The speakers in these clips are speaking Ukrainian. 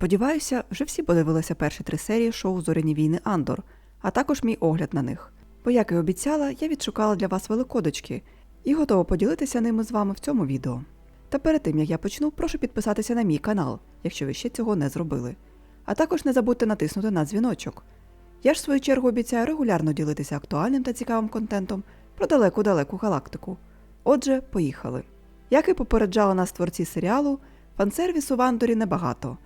Сподіваюся, вже всі подивилися перші три серії шоу Зоряні війни Андор, а також мій огляд на них. Бо, як і обіцяла, я відшукала для вас великодочки і готова поділитися ними з вами в цьому відео. Та перед тим як я почну, прошу підписатися на мій канал, якщо ви ще цього не зробили. А також не забудьте натиснути на дзвіночок. Я ж в свою чергу обіцяю регулярно ділитися актуальним та цікавим контентом про далеку-далеку галактику. Отже, поїхали. Як і попереджали нас творці серіалу, фансервісу в Андорі небагато,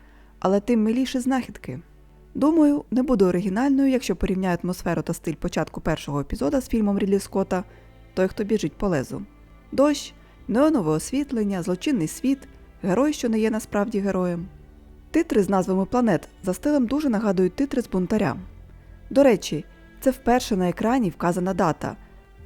але тим миліші знахідки. Думаю, не буду оригінальною, якщо порівняю атмосферу та стиль початку першого епізода з фільмом Рідлі Скотта Той, хто біжить по лезу. Дощ, неонове освітлення, злочинний світ, герой, що не є насправді героєм. Титри з назвами планет за стилем дуже нагадують титри з бунтаря. До речі, це вперше на екрані вказана дата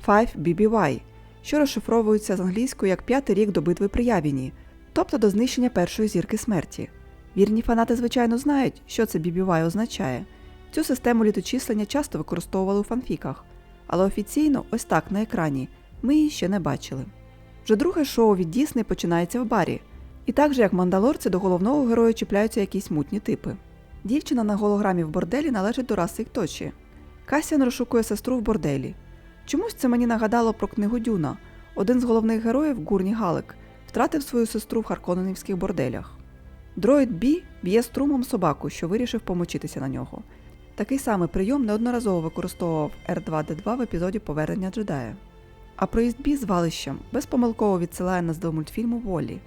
5BBY, що розшифровується з англійською як п'ятий рік до битви при Явіні, тобто до знищення першої зірки смерті. Вірні фанати, звичайно, знають, що це BBY означає. Цю систему літочислення часто використовували у фанфіках, але офіційно, ось так на екрані, ми її ще не бачили. Вже друге шоу від Дісней починається в барі, і так же як мандалорці до головного героя чіпляються якісь мутні типи. Дівчина на голограмі в борделі належить до раси Ікточі. Касіан розшукує сестру в борделі. Чомусь це мені нагадало про книгу Дюна. Один з головних героїв, Гурні Галик, втратив свою сестру в харконенівських борделях. Дроїд Бі б'є струмом собаку, що вирішив помочитися на нього. Такий самий прийом неодноразово використовував R2D2 в епізоді Повернення джедая. А проїзд Бі з валищем безпомилково відсилає нас до мультфільму Волі.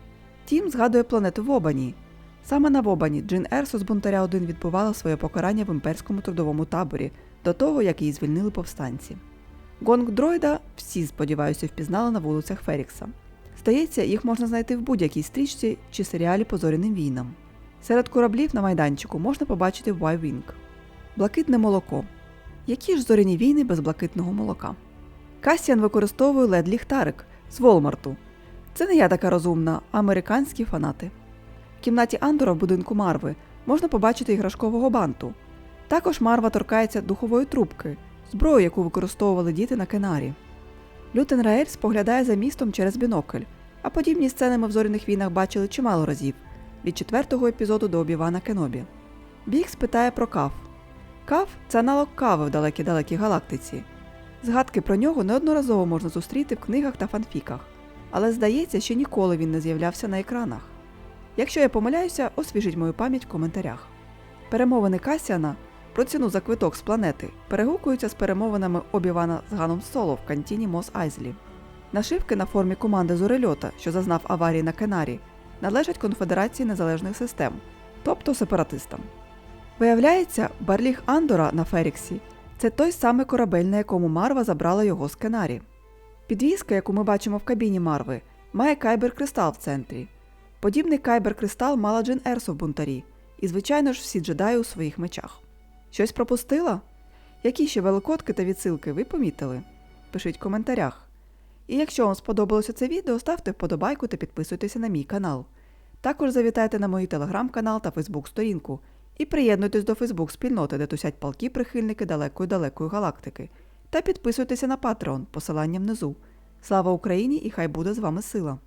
Тім згадує планету Вобані. Саме на Вобані Джин Ерсо з бунтаря 1 відбувала своє покарання в імперському трудовому таборі до того, як її звільнили повстанці. Гонг дроїда всі, сподіваюся, впізнали на вулицях Ферікса. Здається, їх можна знайти в будь-якій стрічці чи серіалі по зоряним війнам. Серед кораблів на майданчику можна побачити Y-Wing. Блакитне молоко. Які ж зоряні війни без блакитного молока? Касіан використовує led ліхтарик з Волмарту. Це не я така розумна, а американські фанати. В кімнаті Андора в будинку Марви можна побачити іграшкового банту. Також Марва торкається духової трубки, зброю, яку використовували діти на Кенарі. Лютен Раель споглядає за містом через бінокль, а подібні сцени ми в зоряних війнах бачили чимало разів від четвертого епізоду до Обівана Кенобі. Бікс питає про кав. Кав це аналог кави в далекій далекій галактиці. Згадки про нього неодноразово можна зустріти в книгах та фанфіках, але здається, що ніколи він не з'являвся на екранах. Якщо я помиляюся, освіжіть мою пам'ять в коментарях. Перемовини Касіана про ціну за квиток з планети перегукуються з перемовинами Обівана з Ганом Соло в кантіні Мос Айзлі. Нашивки на формі команди зорельота, що зазнав аварії на Кенарі, належать Конфедерації незалежних систем, тобто сепаратистам. Виявляється, барліг Андора на Феріксі це той самий корабель, на якому Марва забрала його з Кенарі. Підвізка, яку ми бачимо в кабіні Марви, має кайбер-кристал в центрі. Подібний кайбер-кристал мала Джин Ерсо в бунтарі, і, звичайно ж, всі джедаї у своїх мечах. Щось пропустила? Які ще великодки та відсилки ви помітили? Пишіть в коментарях. І якщо вам сподобалося це відео, ставте вподобайку та підписуйтеся на мій канал. Також завітайте на мій телеграм-канал та фейсбук-сторінку і приєднуйтесь до Фейсбук-спільноти, де тусять палки прихильники далекої далекої галактики. Та підписуйтеся на Patreon, посилання внизу. Слава Україні і хай буде з вами сила!